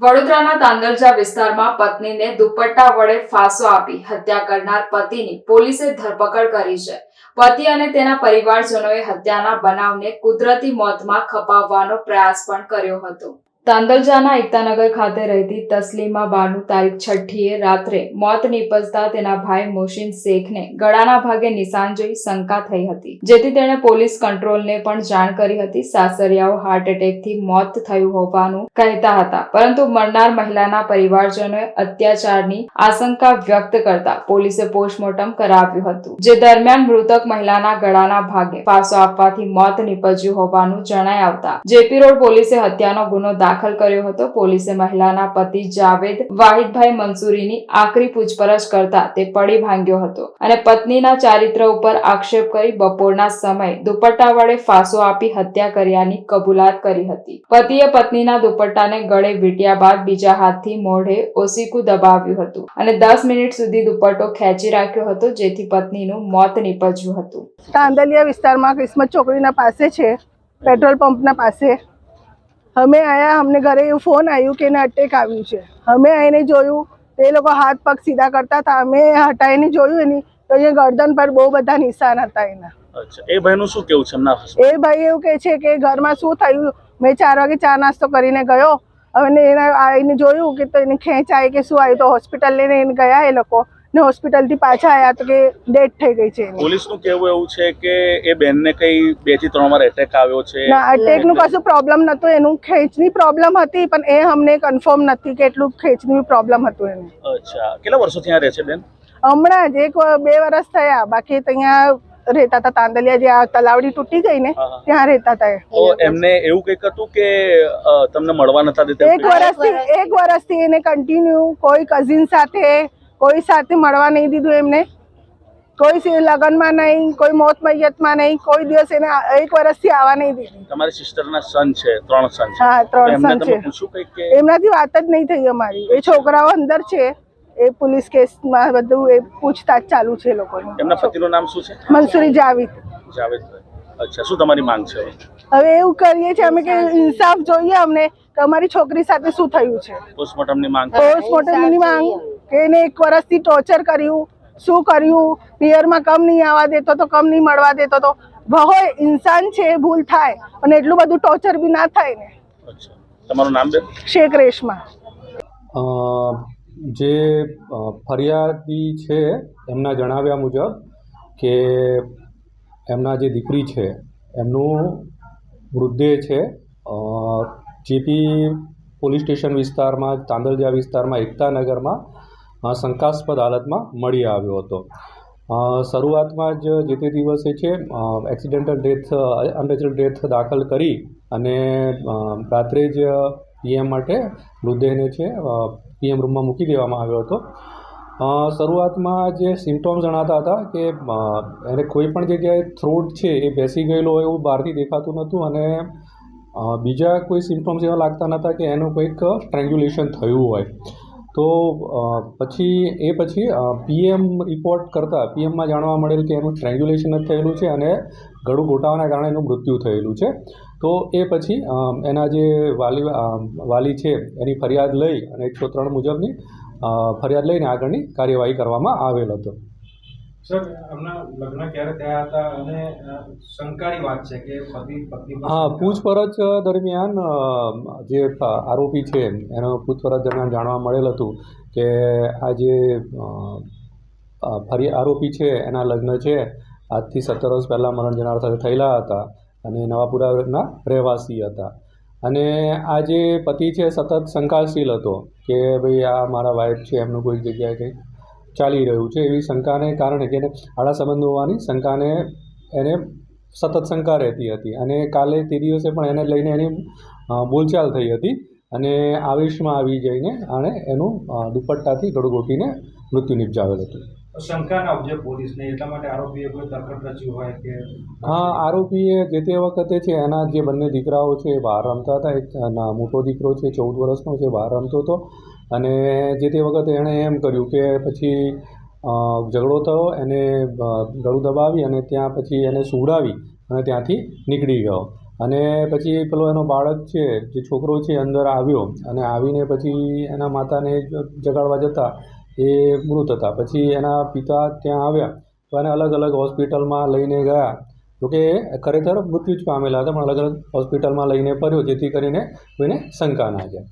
વડોદરાના તાંદરજા વિસ્તારમાં પત્નીને દુપટ્ટા વડે ફાંસો આપી હત્યા કરનાર પતિની પોલીસે ધરપકડ કરી છે. પતિ અને તેના પરિવારજનોએ હત્યાના બનાવને કુદરતી મોતમાં ખપાવવાનો પ્રયાસ પણ કર્યો હતો. તાંદલજાના એકતાનગર ખાતે રહેતી તસ્લીમા બાનુ તારીખ છઠ્ઠીએ રાત્રે મોત નીપજતા તેના ભાઈ મોશીન શેખને ગળાના ભાગે નિશાન જોઈ શંકા થઈ હતી. જેથી તેણે પોલીસ કંટ્રોલને પણ જાણ કરી હતી. સાસરિયાઓ હાર્ટ એટેકથી મોત થયું હોવાનું કહેતા હતા. પરંતુ મરનાર મહિલાના પરિવારજનોએ અત્યાચારની આશંકા વ્યક્ત કરતા પોલીસે પોસ્ટમોર્ટમ કરાવ્યું હતું. જે દરમિયાન મૃતક મહિલાના ગળાના ભાગે પાસો આપવાથી મોત નીપજ્યું હોવાનું જણાઈ આવતા. જેપી રોડ પોલીસે હત્યાનો ગુનો દાખલ કર્યો હતો. પોલીસે મહિલાના પતિ જાવેદ વાહિદભાઈ મંસૂરીની આકરી પૂછપરછ કરતા તે પડી ભાંગ્યો હતો અને પત્નીના ચારિત્ર ઉપર આક્ષેપ કરી બપોરના સમયે દુપટ્ટા વડે ફાંસો આપી હત્યા કર્યાની કબૂલાત કરી હતી. પતિએ પત્નીના દુપટ્ટાને ગળે વીંટ્યા બાદ બીજા હાથથી મોઢે ઓસીકું દબાવ્યું હતું અને દસ મિનિટ સુધી દુપટ્ટો ખેંચી રાખ્યો હતો, જેથી પત્નીનું મોત નીપજ્યું હતું. કાંદલિયા વિસ્તારમાં કિસ્મત ચોકડીના પાસે છે, પેટ્રોલ પંપના પાસે. અમે આયા અમને ઘરે ફોન આવ્યું કે એને અટેક આવ્યું છે. અમે આવીને જોયું તે લોકો હાથ પગ સીધા કરતા હતા. અમે હટાવીને જોયું એની તો અહીંયા ગરદન પર બહુ બધા નિશાન હતા એના. એ ભાઈનું શું કેવું છે એમના એ ભાઈ એવું કહે છે કે ઘરમાં શું થયું? મેં ચાર વાગે ચા નાસ્તો કરીને ગયો. અને એના આવીને જોયું કે તો એને ખેંચ આવી કે શું આવ્યું? તો હોસ્પિટલ લઈને એને ગયા એ લોકો. ને હોસ્પિટલથી પાછા આવ્યા તો કે ડેથ થઈ ગઈ છે પોલીસનું કહેવું એવું છે કે એ બેનને કઈ બેથી ત્રણ વાર એટેક આવ્યો છે? ના અટેકનું કશું પ્રોબ્લેમ નતો એનું ખેંચની પ્રોબ્લેમ હતી પણ એ અમને કન્ફર્મ નથી કે એટલું ખેંચની પ્રોબ્લેમ હતું એને. અચ્છા. કેટલા વર્ષોથી ત્યાં રહે છે બેન? હમણાં જ એક બે વર્ષ થયા. બાકી ત્યાં રહેતા હતા તાંદલિયા જે આ તલાવડી તૂટી ગઈ ને. ત્યાં રહેતા હતા તો એમને એવું કંઈક હતું કે તમને મળવા નતા દેતા? એક વર્ષથી એક વર્ષથી એને કન્ટિન્યુ કોઈ કઝિન સાથે કોઈ સાથે મળવા નહીં દીધું એમને. કોઈ લગ્નમાં નહીં કોઈ મોત મૈયતમાં નહીં કોઈ દિવસ એને એક વર્ષથી આવવા નહીં દીધી. તમારી સિસ્ટરના સન છે ત્રણ સન છે. હા ત્રણ સન છે. એમનાથી વાત જ નહીં થઈ અમારી. એ છોકરાઓ અંદર છે એ પોલીસ કેસમાં બધું એ પૂછતાછ ચાલુ છે લોકો લોકોની. એમના પતિનું નામ શું છે? મનસુરી જાવીદ. જાવેદભાઈ અચ્છા શું તમારી માંગ છે હવે? હવે એવું કરીએ છીએ અમે કે ઇન્સાફ જોઈએ અમને કે અમારી છોકરી સાથે શું થયું છે. પોસ્ટમોર્ટમની માંગ. પોસ્ટમોર્ટમની માંગ કે એને એક વર્ષથી ટોર્ચર કર્યું. શું કર્યું? પિયરમાં કમ નહીં આવવા દેતો તો કમ નહીં મળવા દેતો તો. હોય ઇન્સાન છે ભૂલ થાય. અને એટલું બધું ટોર્ચર બી ના થાય ને. તમારું નામ શેખ રેશમા. જે ફરિયાદી છે એમના જણાવ્યા મુજબ કે એમના જે દીકરી છે એમનું મૃતદેહ છે. અ, જેપી પોલીસ સ્ટેશન વિસ્તારમાં તાંદલજા વિસ્તારમાં એકતાનગરમાં શંકાસ્પદ હાલતમાં મળી આવ્યો હતો. શરૂઆતમાં જ જે તે દિવસે છે એક્સિડેન્ટલ ડેથ અનરેચરલ ડેથ દાખલ કરી અને રાત્રે જ પીએમ માટે મૃતદેહને છે પીએમ રૂમમાં મૂકી દેવામાં આવ્યો હતો. શરૂઆતમાં જે સિમ્ટોમ્સ જણાતા હતા કે એને કોઈ પણ જગ્યાએ થ્રોટ છે એ બેસી ગયેલો હોય એવું બહારથી દેખાતું નહોતું અને બીજા કોઈ સિમ્ટોમ્સ એવા લાગતા નહોતા કે એનું કંઈક સ્ટ્રેંગ્યુલેશન થયું હોય. તો પછી, એ પછી પીએમ રિપોર્ટ કરતાં પીએમમાં જાણવા મળેલ કે એનું સ્ટ્રેંગ્યુલેશન જ થયેલું છે અને ગળું ઘોટાવાના કારણે એનું મૃત્યુ થયેલું છે. તો એ પછી એના જે વાલી વાલી છે, એની ફરિયાદ લઈ અને એકસો ત્રણ મુજબની ફરિયાદ લઈને આગળની કાર્યવાહી કરવામાં આવેલ હતો. સર એમના લગ્ન ક્યારે થયા હતા અને શંકાની વાત છે કે પતિ પત્ની હા પૂછપરછ દરમિયાન જે આરોપી છે એનો પૂછપરછ દરમિયાન જાણવા મળેલ હતું કે આ જે ફરી આરોપી છે એના લગ્ન છે આજથી સત્તર વર્ષ પહેલાં મરણ જનાર સાથે થયેલા હતા અને નવાપુરાના રહેવાસી હતા. અને આ જે પતિ છે સતત શંકાશીલ હતો કે ભાઈ આ મારા વાઈફ છે એમનું કોઈ જગ્યાએ કંઈક ચાલી રહ્યું છે એવી શંકાને કારણે કે એને આડા સંબંધ હોવાની શંકાને એને સતત શંકા રહેતી હતી. અને કાલે તે દિવસે પણ એને લઈને એની બોલચાલ થઈ હતી અને આવેશમાં આવી જઈને આણે એનું દુપટ્ટાથી ગળું ગોટીને મૃત્યુ નિપજાવેલ હતું. શંકા ઉપજે પોલીસને એટલા માટે આરોપીએ કોઈ તરકટ રચ્યું હોય કે હા આરોપીએ જે તે વખતે છે એના જે બંને દીકરાઓ છે એ બહાર રમતા હતા. એક મોટો દીકરો છે ચૌદ વર્ષનો છે બહાર રમતો હતો. અને જે તે વખતે એણે એમ કર્યું કે પછી ઝઘડો થયો, એને ગળું દબાવી અને ત્યાં પછી એને સુવડાવી અને ત્યાંથી નીકળી ગયો. અને પછી પેલો એનો બાળક છે, જે છોકરો છે, અંદર આવ્યો અને આવીને પછી એના માતાને જગાડવા જતા એ મૃત હતા. પછી એના પિતા ત્યાં આવ્યા તો એને અલગ અલગ હોસ્પિટલમાં લઈને ગયા. જોકે ખરેખર મૃત્યુ જ પામેલા હતા, પણ અલગ અલગ હોસ્પિટલમાં લઈને ફર્યો, જેથી કરીને કોઈને શંકા ના જાય.